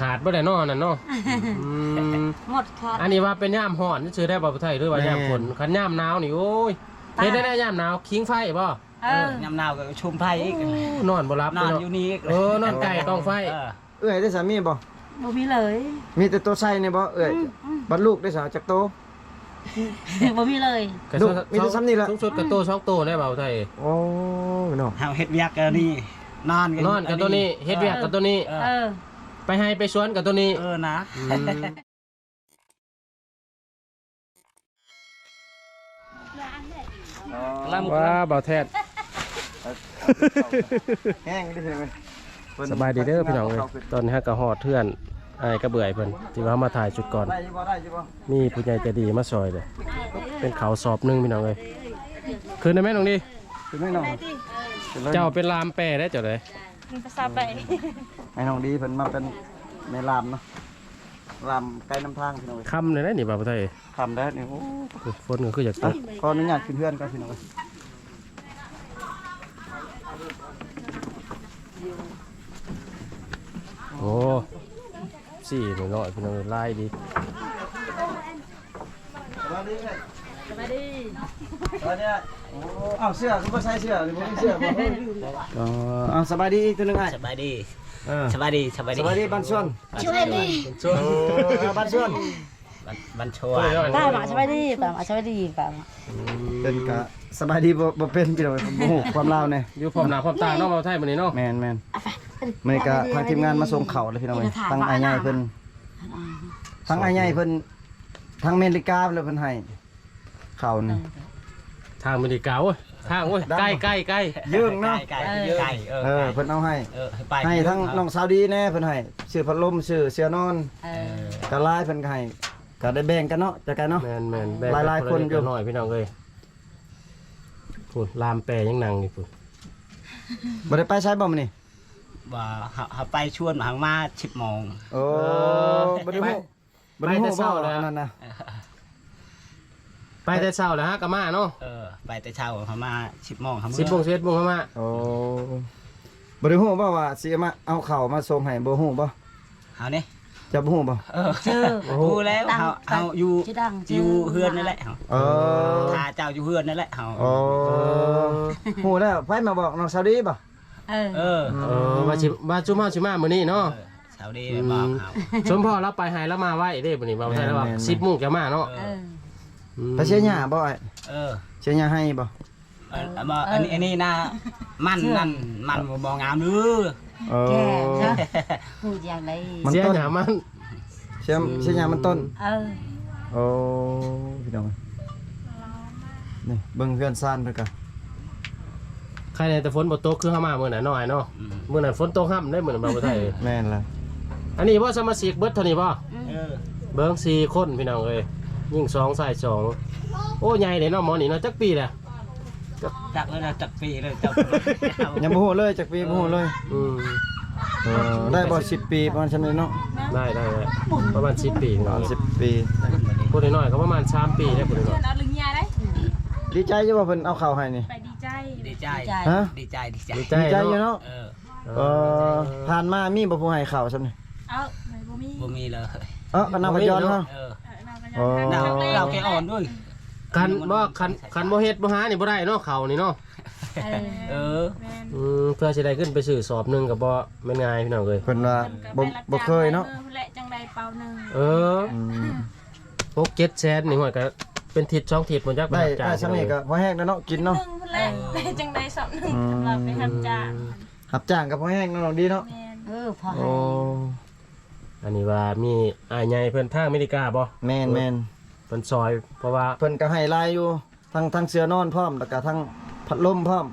ขาดบ่ได้เนาะนั่นเนาะอืมหมดค่ะ อันนี้ว่าเป็นย่ามห่อนซื้อได้บ่ผู้ไทยหรือว่าย่ามฝนคันย่ามหนาวนี่โอ้ยเฮ็ดได้แน่ย่ามหนาวคิงไฟบ่เออ ยำนาวก็ชุมไผ่อีกนอนบ่หลับนอนเาะอยู่นี่อีกเออนอนไก่กองไฟ เออเอ้ยได้สามีบ่บ่มีเลยมีแต่ตัวไส้นี่บ่เอ้ยบัดลูกได้สาวจักโต บ่มีเลยก็ลูกมีแต่ซ้ำนี่ล่ะ สูงสุดก็โตสองโตได้บ่ผู้ไทยโอ้เนาะเฮาเฮ็ดเวียกกันนี่นอนกันนอนกับตัวนี้เฮ็ดเวียกกับตัวนี้ เอเอออ ไปให้ไปสวนกับตัวนี้ เออนะว่าบ่าวแท้แห้งได้ใช่ไหมสบายดีเด้อพี่น้องเอ้ยตอนนี้ฮะก็ฮอดเทื่อนอ้ายก็เบื่อยเพิ่นที่ว่ามาถ่ายชุดก่อน ได้อยู่บ่ได้อยู่บ่มีผู้ใหญ่ใจดีมาซอยเลย เป็นเขาวสอบหนึงพี่น้องเอ้ยคืนได้ไหมน้องดีคือไม่น้องเจ้าเป็นลามแปรได้เจ้าเลยภาษาไป ให้น้องดีเพิ่นมาเป็นในลามเนาะลามไกลน้ำทางพี่น้องเอ้ยคำเลยนะนี่บ่าวผู้ไทยทำได้นี่โอ้ฝนก็คืออยากตอะกขออนุญาตขึ้นเพื่อนก่อนพี่น้องเอ้ยโอ้สี่หน่อยๆพี่น้องเอ้ยลายดีสวัสดีครับสวัสดีสวัสดีครับโอ้อ้าวเสื้อคือบ่ใส่เสื้อหรือบ่มีเสื้อบ่เอออ้าวสบายดีอีกตัวหนึงอ้ายสบายดี เออสบายดีสบายสดีบายดีบ้านสวนช่วยดิโอ้เออบ้านสวนบันบันชัวป้ามาสวัสดีป้ามาสวัสดีป้ามาเป็นกะสบายดีบ่บ่เป็นพี่น้องเอ้ยบ่ฮู้ความลาวแน่อยู่พร้อมหน้าพร้อมตาเนาะบ่าวไทยมื้อนี้เนาะแมนแมนมันก็ทางทีมงานมาส่งเข่าวเลยพี่น้องเอ้ยทั้งไอ้ใหญ่เพิ่นทั้งไอ้ใหญ่เพิ่นทั้งอเมริกาเลยเพิ่นให้เข่าวนี่ทางอเมริกาโอ้ย ทางโอ้ยดำใกล้ใกล้ใกล้ยื่งเนาะ ไก่ไก่เออเออเพิ่นเอาให้ เออไปให้ทั้งน้องสาวดีแน่เพิ่นให้ซื้อพัดลมซื้อเสื้อนอนเออกะลายเพิ่นก็ให้ก็ได้แบ่งกันเนาะจักกันเนาะ แม่นแม่นแบ่งหลายๆคนอยู่ เล็กน้อยพี่น้องเอ้ยพูดลามแปรยังนั่งอยู่พูดบ่ได้ไปใช้บ่มื้อนี้ว่าเฮาเฮาไปชวนหางมา10โมงโอ้บ่ได้ฮู้บ่ได้ฮู้บ่นั่นน่ะ ไปแต่เช้าแล้วฮะกะมาเนาะเออไปแต่เช้าเฮามา10โมงเฮาสิบโมงเซ็ดโมงเข้ามาโอ้บ่ได้ฮู้บ่ว่าสิมาเอาข้าวมาส่งให้บ่ฮู้บ่เฮานี่จะบ่ฮู้บ่เออชื่อรู้แล้วเฮาเฮาอยู่ชื่อดังอยู่เฮือนนั่นแหละเฮาเออถ้าเจ้าอยู่เฮือนนั่นแหละเฮาโอ้ฮู้แล้วไผมาบอกน้องสาวดีบ่เออเออเออว่าสิว่าจุมาสิมามื้อนี้เนาะเออชาวดีบอกเฮาสมพ่อเราไปให้แล้วมาไว้เด้มื้อนี้บ่าวไทยแล้วว่า10โมงจะมาเนาะ เออมไปเชียร์หญ้าบ่ไอ้เออเชียร์หญ้าให้บ่เออเอามาอันนี้อันนี้นะมันนั่นมันบ่บ่งามหรือเออแก่เนาะพูดอย่างไรมันเสียต้นหยามัน เชียร์เชียร์หญ้ามันต้น เออโอ้พี่น้องนี่เบิ่งเพื่อนซ่านเพิ่นก็ใครในแต่ฝนบ่ตกคือเฮามามื้อนั้นน้อยเนาะอืมมื้อนั้นฝนตกห่ำได้มื้อนั้นบ่าวไทยแม่นล่ะอันนี้บ่สมาชิกเบิดเท่านี้บ่เออเบิ่ง4คนพี่น้องเอ้ย ยิ่งสองใส่สองโอ้ใหญ่เด้เนาะหมอนี่เนาะจักปีแหละจักเลยนะจักปีเลยจักยังบ่ฮู้เลยจักปีบ่ฮู้เลยอืมเออได้บ่10 ปีประมาณซั่นเลยเนาะได้ได้ได้ประมาณ10ปีประเนาะมาณ10 ปีพูดน้อยๆก็ประมาณ3ปีได้พูดน้อยเอาลึงยาได้ดีใจอยู่ว่าเพิ่นเอาข้าวให้นี่ไปดีใจดีใจใจฮะดีใจดีใจๆดีใจดีใจอยู่เนาะเนาะเออเออผ่านมามีบ่ผู้ให้ข้าวซั่นนี่เอาไปบ่มีบ่มีเลยเออก็นำพยอนเนาะเออเออเราก็ยังอ๋อทำเราครั้งแรกเราแกอ่อนด้วย คันบ่คันคันบ่เฮ็ดบ่หานี่บ่ได้เนาะเขานี่เนาะเออเออแม่นอืมเพื่อสิได้ขึ้นไปซื้อสอบหนึงก็บ่แม่นง่ายพี่น้องเอ้ยเพิ่นว่าบ่บ่เคยเนาะออและจังใดเป่าหนึ่งเอออืม6 7แสนนี่ห่วยก็เป็นทิศช่องทิศบ่จักได้จ้าได้ซ้ํนี่ก็พอแห้งแล้วเนาะกินหนึ่เนาะงพุ่นแหละและจังใดสองหนึ่งอืมเราไปทำจ้างรับจ้างก็พอแห้งเนาะน้องดีเนาะแม่นเออพอให้โอ้ อันนี้ว่ามีอ้ายใหญ่เพิ่นทางอเมริกาบ่แม่นแม่นเพิ่นซอย เพราะว่าเพิ่นก็ให้ลายอยู่ทั้งทั้งเสื้อนอนพร้อมแล้วก็ทั้งพัดลมพร้อม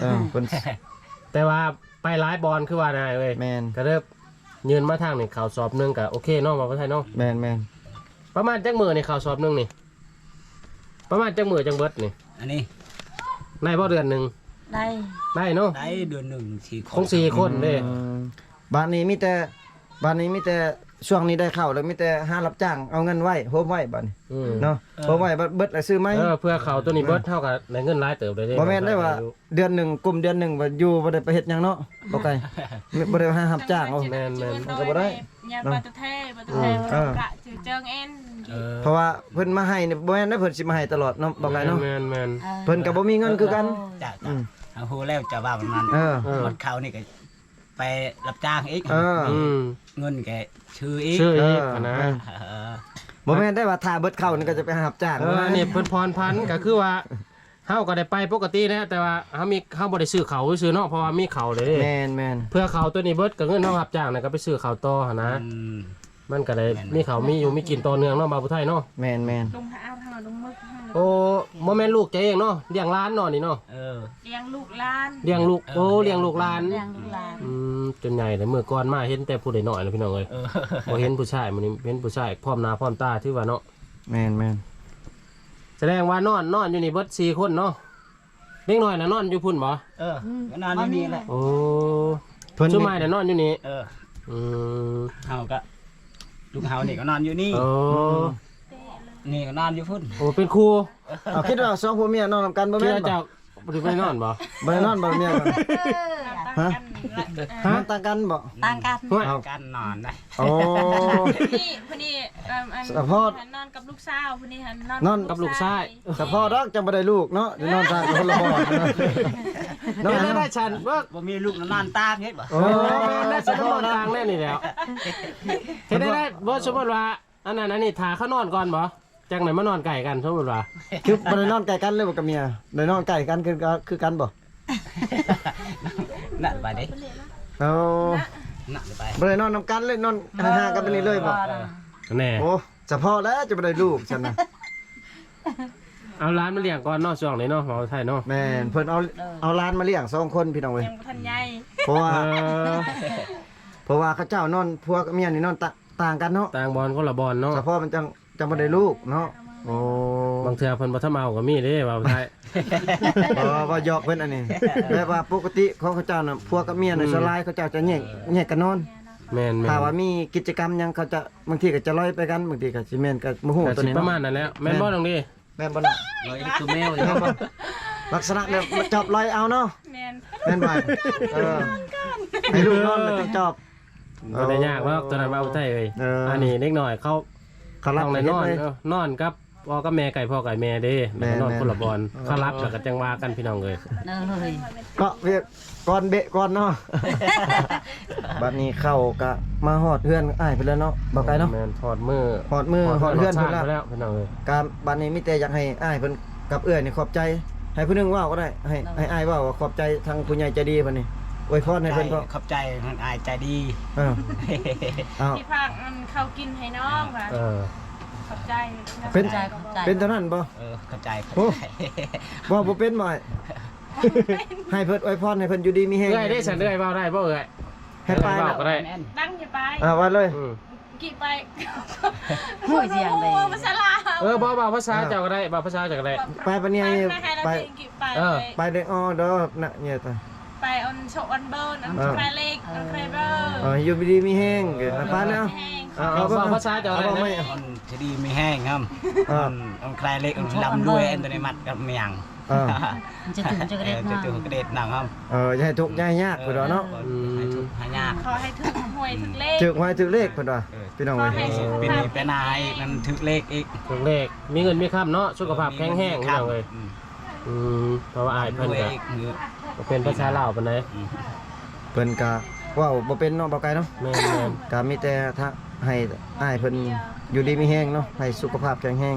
เออเพิ่น แต่ว่าไปหลายบอลคือว่าได้เว้ยแม่น ก็เริ่มยืนมาทางนี่ข่าวสอบหนึงก็โอเคเนาะว่าบ่ใช่เนาะแม่นแม่นประมาณจักมื้อนี่ข่าวสอบหนึงนี่ ประมาณจักมื้อจังเบิดนี่อันนี้ได้บ่เดือนหนึงได้ได้เนาะได้เดือนหนึ่งสี่คนคงสี่คนเด้ อืมบ้านนี้มีแต่ บ้านนี้มีแต่ช่วงนี้ได้เข้าแล้วมีแต่หารับจ้างเอาเงินไว้โฮมไว้บัดนี้อืมเนาะโฮมไว้บัดเบิดแล้วซื้อไหมเออเพื่อเขาตัวนี้เบิดเท่ากับในเงินรายเติบเลยเด้บ่แม่นได้ว่าเดือนหนึ่งกลุ่มเดือนหนึ่งว่าอยู่บ่ได้ไปเฮ็ดหยังเนาะบ่ไกลบ่ได้หารับจ้างเอาแม่นแม่นมันก็บ่ได้ ยาปาตะเทปาตะเทเออกระจือเจิงเอ็นเออเพราะว่าเพิ่นมาให้นี่บ่แม่นได้เพิ่นสิมาให้ตลอดเนาะบ่ไกลเนาะแม่นแม่นออเพิ่นก็บ่มีเงินคือกัน จ้ะอืจ้ะมเอาฮู้แล้วจะว่าประมาณเออ เออ หมดเขานี่ก็ไปรับจ้างอีกเออ อืม เงินแกชื่ออีกชื่ออีกเออนะเออบ่แม่นได้ว่าถ้าเบิดเข้านี่ก็จะไปหารับจ้างเออนี่เพิ่นพรพันธุ์ก็คือว่าเฮาก็ได้ไปปกตินะแต่ว่าเฮามีเฮาบ่ได้ซื้อเขาซื้อเนาะเพราะว่ามีเขาเลยเด้แม่นแม่นเพื่อเขาตัวนี้เบิดก็เงินเฮารับจ้างน่ะก็ไปซื้อเขาต่อหั่นนะ อืมมันก็เลยมีเขามีอยู่มีกินต่อเนื่องเนาะบาวผู้ไทยเนาะแม่นแม่นลุงหาเอาทางลุงมึกทาง โอ้บ่แม่นลูกใจเองเนาะเลี้ยงหล้านเนาะนี่เนาะเออ เลี้ยงลูกหล้านเลี้ยงลูกโอ้เลี้ยงลูกหลานเลี้ยงลูกหลานอืมจนใหญ่แต่เมื่อก่อนมาเห็นแต่ผู้ใดน้อยแล้วพี่น้องเอ้ยเออบ่เห็นผู้ชายมื้อนี้เห็นผู้ชายพร้อมหน้าพร้อมตาที่ว่าเนาะแม่นแม่นแสดงว่านอนนอนอยู่นี่เบิด4คนเนาะเด็กน้อยน่ะนอนอยู่พุ่นบ่เออก็นอนอยู่นี่แหละโอ้เพิ่นชุนี่มายน่ะนอนอยู่นี่เอออืมเฮาก็ลูกเฮานี่ก็นอนอยู่นี่โอ้ นี่ก็นอนอยู่พุ่นโอ้เป็นครูเอาคิดว่าสองผัวเมียนอนนำกันบ่คิดแม่นว่าบ่เจ้าบ่ได้ไปนอนบ่บ่ได้นอนบ่เมียกันตั้งฮะกันละฮะนอนต่างกันบ่ต่างกันห่วยเอากันนอนได้โอ้นี่พอดีเอิ่มอันสะโพก หันนอนกับลูกสาวพอดีหันนอนนอนกับลูกชายเฉพาะดอกจังบ่ได้ลูกเนาะเดี๋ยวนอนทางกับคนละบ่อนเนาะนอเฮ็นดได้เนาะได้ฉันว่าบ่มีลูกนอนตากเฮ็ดบ่โอ้โอ้แม่นได้สมมติต่างแน่นี่แล้วเฮ็ดได้ได้บ่สมมติว่าอันนั้นอันนี้ทาเขานอนก่อนบ่ จังไหนมานอนไก่กันสมมติว่าคือบ่ได้นอนใกล้กันเลยบ่กับเมียได้นอนใกล้กันคือคือกันบ่น่ะไปเด้โอ้น่ะไปบ่ได้นอนนํกันเลยนอนห่างๆกันไปนี่เลยบ่แน่โอ้เฉพาะแล้วจะบ่ได้ลูกฉันน่ะเอาร้านมาเลี้ยงก่อนเนาะช่วงนี้เนาะหมอไทยเนาะแม่นเพิ่นเอาเอาหลานมาเลี้ยงสองคนพี่น้องเว้ยยังบ่ทันใหญ่เพราะว่าเออเพราะว่าเขาเจ้านอนพวกเมียนี่นอนตะต่างกันเนาะต่างบอลคนละบอลเนาะเฉพาะมันจัง จังบ่ได้ลูกเนาะโอ้บางเทื่อเพิ่นบ่ทำเอาก็มีเด้ว่าไทยบ่ว่าหยอกเพิ่นอันนี้แบบว่าปกติของเขาเจ้าน่ะพวกกับเมียน่ะอืมสลายเขาเจ้าจะแยกแยกกันนอนแม่นแม่นถ้าว่ามีกิจกรรมหยังเขาจะบางทีก็จะลอยไปกันบางทีก็สิแม่นก็บ่ฮู้ก็ตัวสินี้ประเนาะมาณนั้นแหล้วแม่นบ่ตรงนี้แม่นบ่ล่ะลอยคือแมวเลยแม่นบ่ลักษณะเนี่ยมันจอบลอยเอาเนาะแม่นแม่นบ่เออให้ลูกนอนแล้วจะจอบบ่ได้ยากหรอกตัวนั้นว่าไทยเอ้ยเอออัอันนี้เล็กน้อยเขา เขารับต้องไปได้เฮ็นดอนเลย เออนอนกับพ่อกับแม่ไก่พ่อไก่แม่เด้แม่แล้วก็นอนแม่คนละบอลเขารับแล้วก็จังว่ากันพี่น้องเลยเนยก็เรียกก่อนเบะก่อนเนาะ บัดนี้เข้าก็มาฮอดเฮือนอ้ายเพิ่นแล้วเนาะบ่ไกลเนาะแม่นถอดมือฮอดมือฮอดเฮือนถเพิ่นดแล้วแล้วพี่น้องเลยการบัดนี้มีแต่อยากให้อ้ายเพิ่นกับเอื้อยนี่ขอบใจ ให้ผู้หนึงเว้าก็ได้ ให้ให้อ้ายเว้าว่าขอบใจทางผู้ใหญ่ใจดีเพิ่นนี่ อวยพรให้เพิ่นก็ขอบใจทางอายใจดีเออเอาที่ภาคมันเข้ากินให้น้องค่ะเออ ขอบใจเป็นใจขอบใจเป็นเท่านั้นบ่ เออขอบใจขอบโอ้ ใจบ่บ่เป็นบ่อ้ายให้เพิ่นอวยพรให้เพิ่นอยู่ดีมีแฮงเอ้ยได้ฉันเอ้ยเว้าได้บ่เอ้ยให้ไปเว้าก็ได้แม่นดังอย่าไปอ่าว่าเลย อืมกี่ไปหูเสียงเลย โอ้ภาษาลาวเออบ่บ่ภาษาเจ้าก็ได้บ่ภาษาเจ้าก็ได้ ไปปะเนี่ยไป ไปกี่ไปเออ ไปเด้อออเด้อน่ะเนี่ยตา ไปออนโชว์ออนเบิร์นออนเออแครเล็กออนแครเบอร์เอออยู่ดีมีแฮงเกิดไปแล้วแห้งเอาเอาเอาเอาภาษาเจ้าได้เอานะไม่มันจะดีไม่แห้งครับเออมันมันคลายเล็กมันลำด้วยอันตัวในมัดกับเมียงเออมันจะถึงจะกระเด็นจะมาถึงกระเด็ดหนังครับเอออย่าให้ทุกข์อย่าให้ยากเพิ่นว่าเนาะให้ทุกข์ให้ยากขอให้ถึงหวยถึงเลข จึกไว้ถึกเลขเพิ่นว่าเออพี่น้องขอเอ้ยให้สุขเป็นภาพนี่เป็นนายมันถึกเลขอีกถึงเลขมีเงินมีค่ำเนาะสุขภาพแข็งแรงพี่น้องเลย อืม อืมเพราะว่าอายเพิ่นด้วยก็อีกมือบ่เป็นภาษาลาวปานใดอืมเพิ่นก็เว้าบ่เป็นเนาะบ่ไกลเนาะแม่นแม่นก็มีแต่ถ้าให้อ้ายเพิ่นอยู่ดีมีแฮงเนาะให้สุขภาพแข็งแรง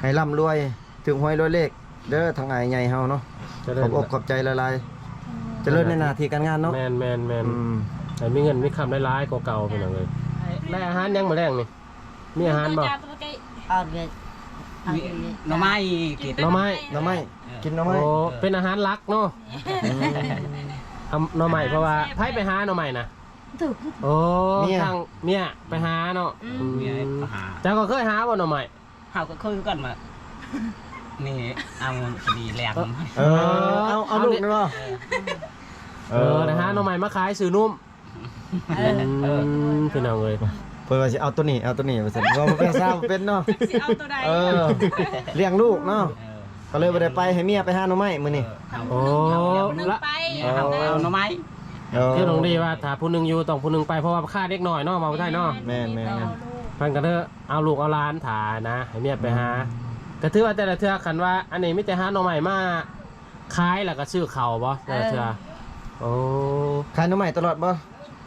ให้ร่ำรวยถึงหวยรวยเลขเด้อทางอ้ายใหญ่เฮาเนาะเจะขอบอกขอบใจหลายๆเจริญในหน้าที่การงานเนาะแม่นแม่นแม่นอืมให้มีเงินมีคำหลายๆกว่าเก่าพี่น้องเลยได้อาหารยังมื้อแรงนี่มีอาหารบ่จ้ตัวใกล้เอาเวทเอามีเวทหน่อไม้กิน หน่อไม้ หน่อไม้ กินหน่อไม้โอ้เป็นอาหารหลักเนาะเอาหน่อไม้เพราะว่าไผไปหาหน่อไม้นะถูกโอ้ทางเมียไปหาเนาะเมียอืมก็หา เจ้าก็เคยหาบ่หน่อไม้เฮาก็คุยกันมา นี่เอาคดีแหลมเออเอาเอาลูกนี่บ่เออนะฮะหน่อไม้มาขายซื้อนุ่มเอออืมพี่น้องเลยเพิ่นว่าสิเอาตัวนี้เอาตัวนี้ว่าซั่นว่าบ่เป็นซาบ่เป็นเนาะสิเอาตัวใดเออเลี้ยงลูกเนาะเออ ก็เลยบ่ได้ไปให้เมียไปหาหน่อไม้มื้อนี้เอาโอ้นึงละไปเอาเอาเอาหน่อไม้เออที่ตรงดีว่าถ้าผู้หนึงอยู่ต้องผู้หนึงไปเพราะว่าค่าเด็กน้อยเนาะมาบ่ได้เนาะแม่นแม่นแม่นเพิ่นก็เด้อเอาลูกเอาหลานถ่านะให้เมียไปหาก็ถือว่าแต่ละเทื่อคันว่า อันนี้มีแต่หาหน่อใหม่มาขายแล้วก็ซื้อข้าวบ่แต่ละเทื่อโอ้ขายหน่อไม้ตลอดบ่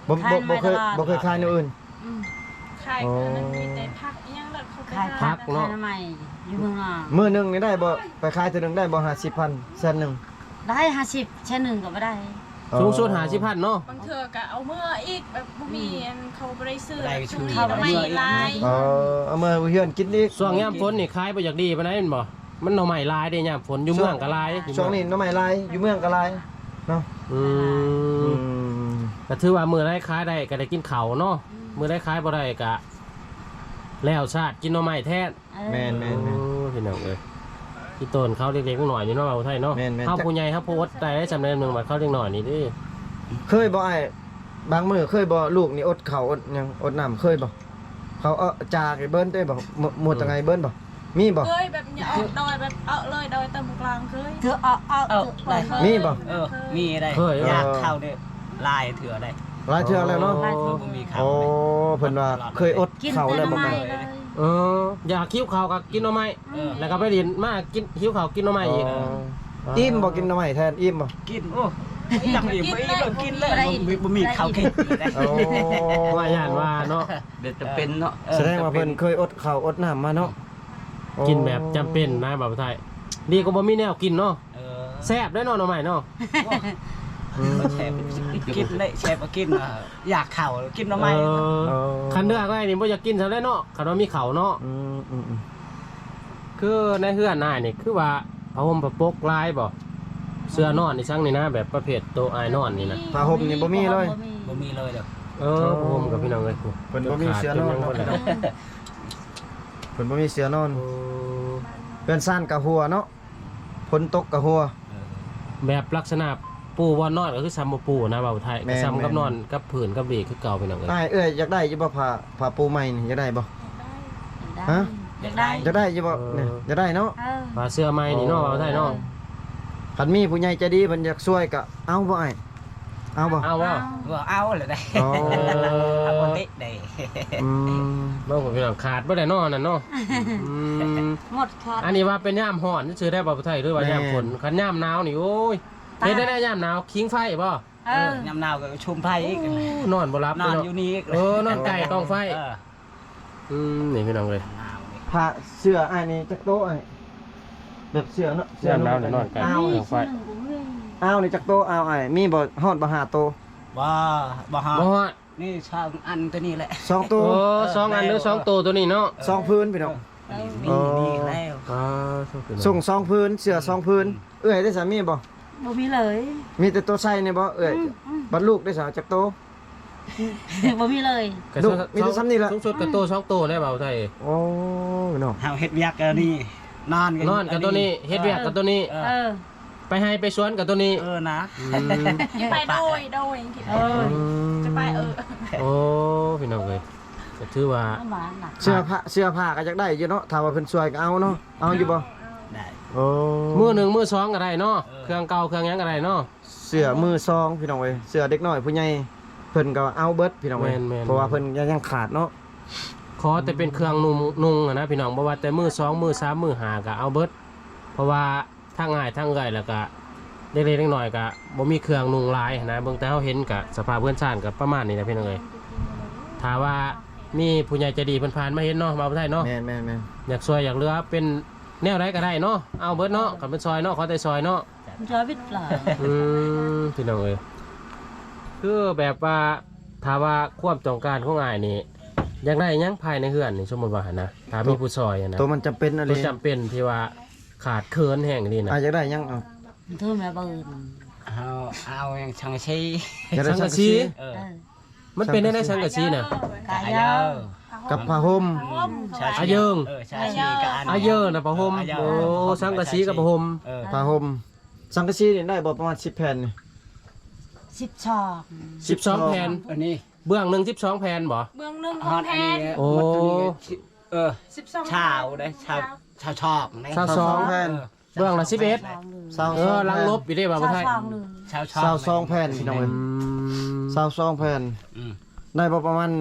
บ่บ่บ่เคยบ่เคยขายแนวอื่นอืมขายอันนั้นมีแต่ผักอิหยังแล้วเขาไปขายหาผักขายน้ำใหม่ อยู่เมืองนอกมื้อหนึงนี่ได้บ่ไปขายเทื่อหนึงได้บ่50,000แสนหนึงได้ห้าสิบแช่หนึ่งก็ไม่ได้ สูงสุด50,000เนาะ บางเทื่อก็เอาเมื่ออีกแบบบ่มีอันเขาบ่ได้ซื้อได้ช่ชื่วงอนี้ทำไมลายเออเอามาเฮือนกินอีกช่วงยามฝนนี่ขายบ่อยากดีปานใดแม่นบ่ มันหน่อใหม่หลายเด้ยามฝนอยู่เมืองก็หลายช่วงนี้หน่อไม้ลายอยู่เมืองก็ลายเนาะอือืมมก็ถือว่ามื้อใดขายได้ก็ได้กินข้าวเนาะมื้อใดขายบ่ได้ก็ แล้วชาติกินหน่อใหม่แท้เออแม่นแม่น โอ้แม่นพี่น้องเอ้ยพี่ต้นเขาเล็กๆหน่อยนี่เนาะเอาไทยเนาะแม่นแม่นเฮาผู้ใหญ่เฮาผู้อดได้ได้จำได้หนึงมาเขาเล็กหน่อยนี่ดิเคยบ่ไอ้บางมื้อเคยบ่ลูกนี่อดข้าวอดหยังอดน้ำเคยบ่เขาเอาจากไอ้เบิ้นได้บ่หมดหมดจังไงเบิ้นบ่มีบ่เคยแบบอย่าเอาดอยแบบเอาเลยดอยเติมกลางเคยเธอเอาเอาเอาเธอได้มีบ่ เออ มีได้อยากเข้าได้ลายเถื่อได้ หลายเทื่อแล้วเนาะเออบ่มีเข้าโอ้เพิ่นว่าเคยอดกินข้าวแต่แล้วน้ำบ่ใหม่แม่นเลย เอออยากคิ้วข้าวก็กินหน่อไม้เออ แล้วก็ไปเรียนมากินคิ้วข้าวกินหน่อไม้อีกอ๋ออิ่มบ่กินหน่อไม้แทนอิ่มบ่กินโอ้จังอีกบ่อีกบ่กินเลยบ่บ่มีข้าวกินได้โอ้ว่าย่านว่าเนาะเดี๋ยวจะเป็นเนาะแสดงว่าเพิ่นเคยอดข้าวอดน้ำมาเนาะโอ้กินแบบจำเป็นนะแบบไทยดีก็บ่มีแนวกินเนาะเออแซ่บได้เนาะหน่อไม้เนาะแชร์ กินเลยแชร์บ่กินอะอยากข้าวกินหน่อไม้เออเออคันเดือกก็ไอ้นี่บ่อยากกินซะแล้วเนาะคันว่ามีข้าวเนาะอืมอืมอืมคือในเฮือนนายนี่คือว่าผ้าห่มผ้าปกลายบ่เสื้อนอนนี่ซั่งนี่นะ แบบประเภทโตวอายนอนนี่นะผ้าห่มนี่บ่มีเลย บ่มีเลยเด้อเออผ้าห่มกับพี่น้องเอ้ยกูเพิ่นบ่มีเสื้อนอนจขาดจยังบ่ได้เพิ่นบ่มีเสื้อนอนโอ้เพิ่นซ่านกะหัวเนาะฝนตกกะหัว แบบลักษณะ ปูว่านอนก็คือซ้ำบ่ปูนะบ่าวไทยแม่ก็นซ้ำกับแม่น นอนกับผืนกับเบรคือเก่าพี่น้องเอ้ยอ้ายเอ้ยอยากได้อยู่บ่ผ้าผ้าปูใหม่นี่อยากได้บ่ ฮะ อยากได้อยากได้อยู่บ่เนี่ยอยากได้เนาะเออผ้าเสื้อใหม่นี่เนาะบ่าวไทยเนาะคันมีผู้ใหญ่ใจดีเพิ่นอยากช่วยก็เอาบ่อ้ายเอาบ่เอาว่าว่าเอาเลยได้อ๋อเอาปกติได้อืมบ่าวพี่น้องขาดบ่ได้เนาะนั่นเนาะอืมหมดค่ะอันนี้ว่าเป็นย่ามฮ้อนซื้อได้บ่าวไทยหรือว่าย่ามฝนคันย่ามหนาวนี่โอ้ย เฮ็ดได้ได้ย่ามหนาวคิงไฟบ่เออยำนาวก็ชุมไผ่อีกนอนบ่หลับนอนเนาะอยู่นี่กเออนอนไก่กองไฟเอออืมนี่พี่น้องเลยหนาวนี่ผ้าเสื้ออ้ายนี่จักโตะอ้ายแบบเสื้อเนาะย่ามหนาวนี่นอนไก่อ้าวกองไฟอ้าวนี่จักโตะอ้าวอ้ายมีบ่ฮอดบ่หาโตะว่าบ่ฮะบ่ฮอดนี่ชาวอันตัวนี้แหละสองโตะโอ้สองอันหรือสองตัวตัวนี้เนาะสองพื้นพี่น้อง นี่นี่แล้ว อ่าโชคดีเนาะส่งสองพื้นเสื้อสองพื้น เอ้ยได้สามีบ่ บ่มีเลยมีแต่ตัวใส่นี่บ่เอ้ยอืมอืมบัดลูกได้สาวจักโตะบ่มีเลยกระลูทกรวงมีแต่ซ้ำนี่ล่ะ สูงสุดกับตัวสองตัวได้เปล่าไทยโอ้พี่น้องเฮาเฮ็ดเวียกอันนี้นอนกันนอนกับตัวนี้เฮ็ดเวียกกับตัวนี้ เอเอออไปให้ไปสวนกับตัวนี้ เออนะอืมไปโดยโดยคิดเออจะไปเออโอ้พี่น้องเลยก็ถือว่า เอามาหนัก เสื้อผ้าเสื้อผ้าก็อยากได้อยู่เนาะถ้าว่าเพิ่นช่วยก็เอาเนาะเอาอยู่บ่ได้ โอ้มือหนึ่งมือสองก็ได้เนาะเออเครื่องเก่าเครื่องหยังก็ได้เนาะ เสื้อมือซองพี่น้องเอ้ยเสื้อเด็กน้อยผู้ใหญ่เพิ่นก็เอาเบิดพี่น้องเอ้ยแม่นๆ เพราะว่าเพิ่นยังขาดเนาะขอแต่เป็นเครื่องนุ่งนุ่งอะนะพี่น้องบ่ว่าแต่มือสองมือสามมือหาก็เอาเบิดเพราะว่าทั้งง่ายทั้งเอื่อยแล้วก็เล็กๆน้อยๆก็บ่มีเครื่องนุ่งหลายนะเบิ่งแต่เฮาเห็นก็สภาพเพื่อนชาติก็ประมาณนี้นะพี่น้องเอ้ยถ้าว่ามีผู้ใหญ่ใจดีเพิ่นผ่านมาเห็นเนาะมาบ่ได้เนาะ แม่นแม่นแม่นอยากซอยอยากเหลือเป็น แนวใดก็ได้เนาะเอาเบิดเนาะก็เป็นซอยเนาะขอแต่ซอยเนาะจอยวิทย์ล่ะอืมพี่น้องเอ้ยคือแบบว่าถ้าว่าความต้องการของอ้ายนี่อยากได้หยังภายในเฮือนนี่สมมุติว่าหั่นนะถ้ามีผู้ซอยอะนะตัวมันจำเป็นอะไรตัวจำเป็นที่ว่าขาดเคินแห่งนี่นะอาจจะได้ยังเอาเธอแม่เบิ่นเอาเอาอย่างชังชีอยากได้สังสักะงกะสีสีเออ เออมันเป็นได้ได้สังกะสีน่ะกายอาเยาเยว กับผ้าห่ม ชาอาเยิง เออชาชีกับอันอาเยอะนะประหมโอ้สังกะสีกับประหมเออผ้าห่มสังกะสีนี่ได้บ่ประมาณ10แผ่นนี่ สิบช่อง12แผ่นอันนี้เบื้องหนึ่งสิบสองแผ่นบ่เบื้องหนึงขฮอองดแพอันนี้นโอ้หมดตัวนี้เออ12ชาวได้ชาวชาวชอบได้ชาวสอง แผ่น เบื้องละสิบเอ็ดสองหนึ่งสาวเออลังลบอยู่ได้บ่ชาบ่วไทยสองหนึ่งชาวชอบสาวซองแผ่นพี่น้องอืเอ้ยมสาวซองแผ่นอืม ได้บ่ประมาณ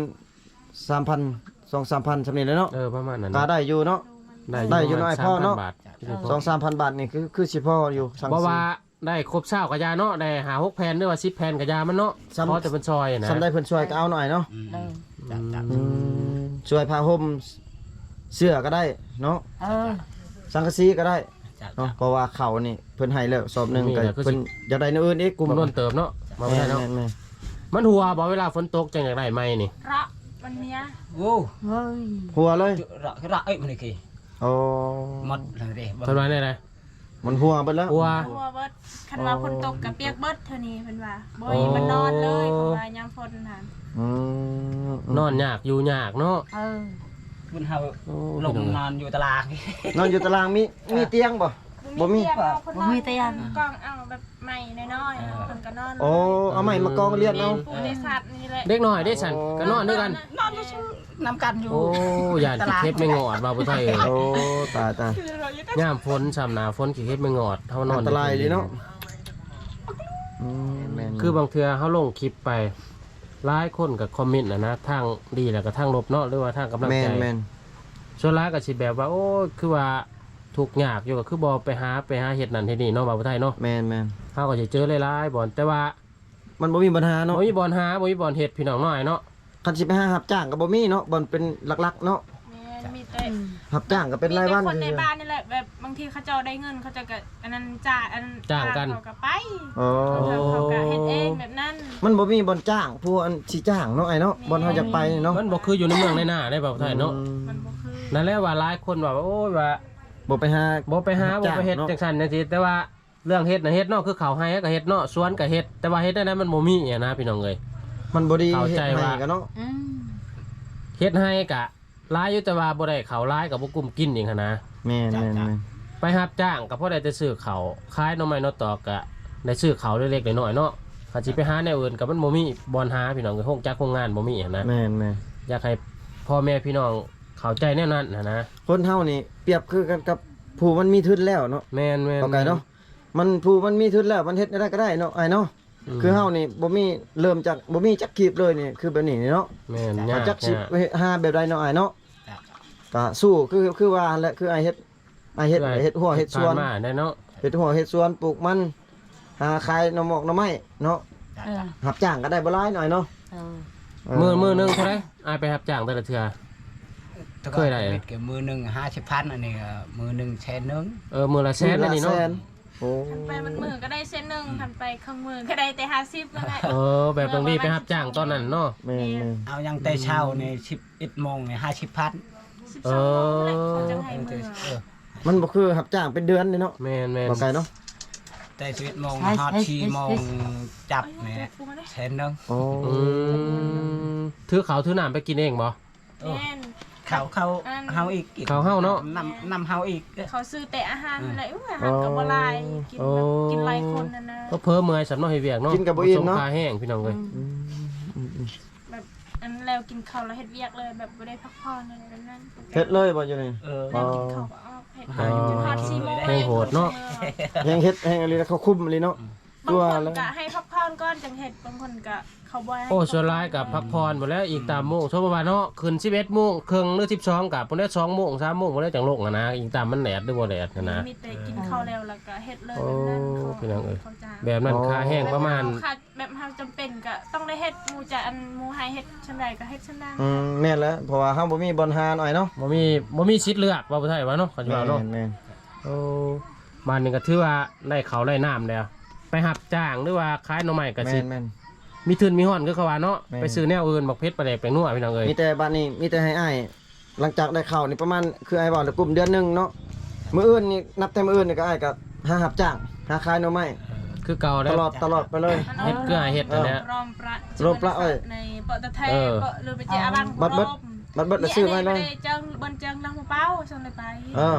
3,000 2-3,000ซำนี้เลยเนาะเออประมาณนั้นก็ได้อยู่เนาะ ได้อยู่น้อยพอเนาะ3,000บาท2-3,000บาทนี่คือคือสิพออยู่สังเพราะว่าได้ครบเช้ากะยาเนาะได้หาหกแผ่นหรือว่าสิบแผ่นกะยามันเนาะซ้ำเพราะจะเป็นซอยนะสำได้เพิ่นช่วยก็เอาหน่อยเนาะอืมเลยจัดจัดอืมช่วยผ้าห่มเสื้อก็ได้เนาะเออสังกะสีก็ได้จัดเนาะเพราะว่าเขานี่เพิ่นให้แล้วสอบหนึงมีก็แต่คือสิเพิ่นอยากได้ในอื่นอีกกลุ่มนวนเติมเนาะมาแม่ไม่ได้เนาะแม่นมันหัวบ่เวลาฝนตกจังอยากได้ไหมนี่ ระวันเนี้ยโอ้เฮ้ยๆหัวเลยระระเอ้ยมันนี่กี่โอ้หมดเลยเด้เพิ่นว่าได้ไดมันหัวเบิดแล้ว หัวหัวเบิดคันว่าฝนตกกับเปียกเบิดเท่านี้เพิ่นว่าบ่มีมันนอนเลยเพราะว่ายามฝนน่ะอืมนอนยากอยู่ยากเนาะเออคุณเฮาโอ้ลงนอนอยู่ตารางนอนอยู่ตารางมีมีเตียงบ่ บ่มี เตียงเอาเพิ่นนอนบ่มีเตียง กองเอาแบบใหม่น้อยๆเพิ่นก็นอนโอ้เอาไม้มากองเรียนเอา ปูในสัตว์นี่แหละเด็กน้อยได้สันก็นอนด้วยกัน นอนอยู่ชื่อน้ำกันอยู่โอ้ยานขี้เข็บไม่งอดบ่าวผู้ไทยเอ้ยโอ้ตายตายคือเราอยู่แต่ยามฝนซ้ำหน้าฝนขี้เข็บไม่งอดเฮานอนอันตรายดีเนาะอืมแม่นคือบางเทื่อเฮาลงคลิปไปหลายคนก็คอมเมนต์นะนะทางดีแล้วก็ทางลบเนาะหรือว่าทางกำลังแม่ใจนแม่นส่วนหลายก็สิแบบว่าโอ้ยคือว่า ทุกข์ยากอยู่ก็คือบ่ไปหาไปหาเฮ็ดนั่นเฮ็ดนี่เนาะบ่าวผู้ไทยเนาะแม่นแม่นเฮาก็สิเจอหลายๆบ่อนแต่ว่ามันบ่มีปัญหาบ่เนาะมีบ่อนหาบ่มีบ่อนเฮ็ดพี่น้องน้อยเนาะคันสิไปหารับจ้างก็บ่มีเนาะบ่เป็นหลักๆเนาะแม่มีแต่รับจ้างก็เป็นรายวันมีแต่คนในเฉยบ้านนี่แหละแบบบางทีเขาเจ้าได้เงินเขาจะก็อันนั้นจ่ายอันนั้นจ้างกัน เขาก็ไปๆอ๋อเขาเขาก็เฮ็ดเองแบบนั้นมันบ่มีบ่อนจ้างผู้อันสิจ้างเนาะไอ้เนาะบ่อนเฮาอยากไปเนาะมันบ่คืออยู่ในเมืองในหน้าได้บ่าวผู้ไทยเนาะอืมมันบ่คือนั่นแหละว่าหลายคนว่าโอ้ยว่า บ่ไปหาบ่ไปหารับบ่จ้างไปเฮ็ดเนาะจังซั่นจังซี่แต่ว่าเรื่องเฮ็ดน่ะเฮ็ดเนาะคือเขาให้ก็เฮ็ดเนาะสวนก็เฮ็ดแต่ว่าเฮ็ดได้นั้นมันบ่มีอะนะพี่น้องเอ้ยมันบ่ดีเข้าใจฮ็ดให้ว่ากันเนาะอืมเฮ็ดให้ก็หลายอยู่แต่ว่าบ่ได้เขาหลายก็บ่กลุ่มกินอีกหันนะแม่นแม่นแม่นไปรับจ้างก็พอได้แต่ซื้อเขาวขายหน่อไม้หน่อตอกก็ได้ซื้อเขาวเล็กๆน้อยๆเนาะถ้าสิไปหาแนวอื่นก็มันบ่มีบ่อนหาพี่น้องเอ้ยโฮงจักโรงงานบ่มีหันนะแม่นแม่นอยากให้พ่อแม่พี่น้อง เข้าใจแนวนั้นนะนะคนเฮานี่เปรียบคือกันกับผู้มันมีทุนแล้วเนาะแม่นแม่นเอาไกลเนาะมันผู้มันมีทุนแล้วมันเฮ็ดได้ก็ได้เนาะไอ้เนาะมคือเฮานี่บ่มีเริ่มจากบ่มีจักคีบเลยนี่คือแบบนี้นี่เนาะแม่นเอายากจักสิยากหาแบบใดเนาะไอ้เนาะจ้ะก็สู้คือคือว่าแหละคือไอ้เฮ็ดไอ้เฮ็ดไอ้เฮ็ดหัวเฮ็ดสวนผ่ามาได้เนาะเฮ็ดหัวเฮ็ดสวนปลูกมันหาขายหน่อหมอกหน่อไม้เนาะเออรับจ้างก็ได้บ่หลายหน่อยเนาะเออเออมือมือหนึงเท่าไหร่อายไปรับจ้างแต่ละเทื่อ เคยได้เหรอเก็บมือหนึ่งห้าสิบพันอันนี้ก็มือหนึ่งแชนหนึงเออมือละแสนนั่นนี่เนาะแสโอ้ทันไปมันมือก็ได้เส้นหนึ่งทันไปเครื่องมือก็ได้แต่50นั่นแหละเออแบบบางทีไปรับจ้างตอนนั้นเนาะ แม่นแม่นเอายังแต่เช้าในสิบเอ็ดโมงเนี่ยห้าสิบพัน12โมงนั่นแหละเขาจะให้มือเออมันบ่คือรับจ้างเป็นเดือนนี่เนาะแม่นแม่นบ่ไกลเนาะแต่สิบเอ็ดโมงฮอดชีโมงจับเนี่ยแชนหนึงโอ้ อืมถือเขาวถือน้ำไปกินเองบ่เออแม่น เขาเขาอัน เฮาอีกเขาเฮาเนาะนำนำเฮาอีกเขาซื้อแต่อาหารอะไรอุ้ยอาหารกับบ่หลายกินแบบกินหลายคนนั่นนะก็เพิ่มเมื่อยสำนักให้เวียกเนาะกินกับบ่อิ่มเนาะ ผสคาแห้งพี่น้องเลยอืมอืมอืมแบบอันแล้วกินข้าวแล้วเฮ็ดเวียกเลยแบบบ่ได้พักผ่อนอะไรแบบนั้นเฮ็ดเลยบ่อยู่นี่ เออแล้วกินข้าวก็ออกเฮ็ดอ๋อจนฮอด4โมงแห้งโหดเนาะแฮงเฮ็ดแฮงอะไรนะเขาคุมเลยเนาะบางตัวคนแล้วก็ให้พักผ่อนก่อนจังเฮ็ดบางคนก็ เขาบ่ให้โอ้ส่วนร้ายกับพักพรหมดแล้วอีกตามโมงชั่วประมาณเนาะขึ้น11โมงครึ่งหรือ12กับพวกนี้2โมง3โมงพวกนี้จังลงอะนะอีกตามมันแดดหรือบ่แดดนะนะ มีแต่กินข้าวแล้วแล้วก็เฮ็ดเลยแบบนั้นโอ้พี่น้องเอ้ย เขาจ้างแบบนั้นค่าแห้งประมาณแบบเฮแบบเฮาจำเป็นก็ต้องได้เฮ็ดหมู่จะอันหมู่ให้เฮ็ดชันใดก็เฮ็ดชันนั้นอืมแม่นแล้วเพราะว่าเฮาบ่มีบอลหาหน่อยเนาะบ่มีบ่มีสิทธิ์เลือกว่าบ่ใช่ว่าเนาะเขาจะแม่ว่านเนาะแม่นโอ้บ้านนี้ก็ถือว่าได้เขาวได้น้ำแล้ว ไปหับจ้างหรือว่าขายหน่อไม้ก็แม่สินแม่น มีทุนมีห่อนคือเขาว่าเนาะแม่น ไปซื้อแนวอื่นบักเพชรปลาแดกแปลงนัวพี่น้องเอ้ยมีแต่บัดนี้มีแต่ให้อ้ายหลังจากได้เข้านี่ประมาณคือไอ้บอกแล้วกลุ่มเดือนหนึงเนาะมื้ออื่นนี่นับแต่มื้ออื่นนี่ก็อ้ายก็หารับจ้างหาขายหน่อไม้คือเก่าตแล้วลอดตลอดไปเลย เฮ็ดเกลือเฮ็ดอันเนี้ย รอมประรอมประเอ้ยในปตทเออก็หรือไปเจออาบังบัดเบิด บัดเบิดแล้วซื้อไว้เลยนี่นนี้ไปเจังบนเจังลังมะเป้าชนเลยไปเออ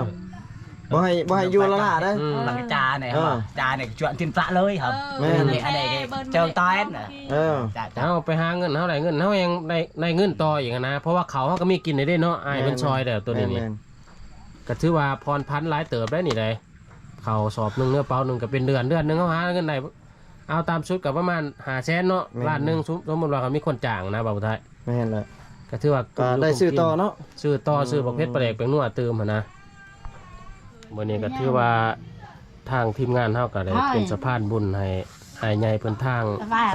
บ่ให้บ่ให้อยู่ละล่ะเด้ออืม bằng cái trà này Ờ. hả trà này chuyện tiền tạ lơi hả เออแม่นแม่อันไหนแม่ไงเบิ่นเจ้าตายน่ะเออ trà trà เอาไปหาเงินเท่าไหร่เงินเท่ายังได้ได้เงินต่ออีกอะนะ เพราะว่าเขาเขาก็มีกินได้เด้เนาะอายเป็นซอยเด้อตัวนี้นี่แม่ก็ถือว่าพรพันหลายเติบได้นี่เลยเขาสอบหนึ่งเนื้อเปล่าหนึ่งก็เป็นเดือนเดือนหนึงเขาหาเงินได้เอาตามชุดกับประมาณหาแสนเนาะล้านหนึ่งสมมติว่าเขามีคนจ้างนะบ่าวไทยแม่นแหละก็ถือว่าก็ได้ซื้อต่อเนาะ ซื้อต่อซื้อประเภทประเด็กเป็นนัวเติมหั้นนะ วันนี้ก็ถือว่าทางทีมงานเฮาก็ได้เป็นสะพานบุญให้ให้ใหญ่เพิ่นทาง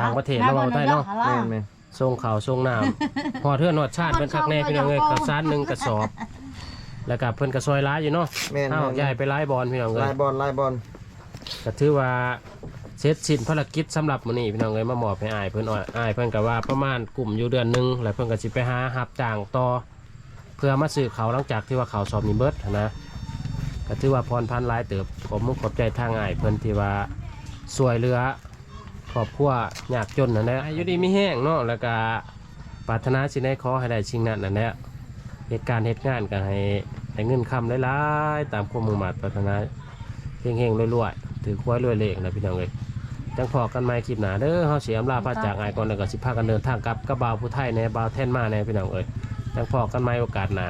ต่างประเทศแล้วบ่าวไทยเนาะแม่นแม่นส่งข่าวส่งน้ำพอเทื่อนหอดชาติเพิ่นคักแน่พี่น้องเอ้ยข้าวสารหนึ่งกระสอบ แล้วก็เพิ่นก็ซอยร้ายอยู่เนาะแม่นเฮาแม่นใหญ่ไปร้ายบอลพี่น้องเอ้ลายยบอลลายบอลก็ถือว่าเสร็จสิ้นภารกิจสำหรับมื้อนี้พี่น้องเอ้ยมามอบให้อ้ายเพิ่นอ้อยอ้ายเพิ่นก็ว่าประมาณกลุ่มอยู่เดือนหนึงแล้วเพิ่นก็สิไปหารับจ้างต่อเพื่อมาซื้อเขาวหลังจากที่ว่าเขาวสอบนี้เบิดหั้นนะ ก็ถือว่าพรพันหลายเติบขอบมุกขอบใจทางอ้ายเพิ่นที่ว่าช่วยเหลือครอบครัวยากจนนั่นแหละอายุดีไมีแห้งเนาะแล้วก็ปรารถนาสิได้ขอให้ได้ชิงนั้นนั่นแหละเหตุการณ์เหตุงานก็ให้ได้เงินคำหลายๆตามความมุ่งมั่นปรารถนาเฮงๆรวยๆถือควายรวยเลขนะพี่น้องเอ้ยจังพอกันใหม่คลิปหนาเด้อเฮาเสียอำลาพระจากอายก่อนแล้วก็สิพากันเดินทางกลับกับบ่าวผู้ไทยในบ่าวแท่นมาในพี่น้องเอ้ยจังพอกันใหม่โอกาสหนา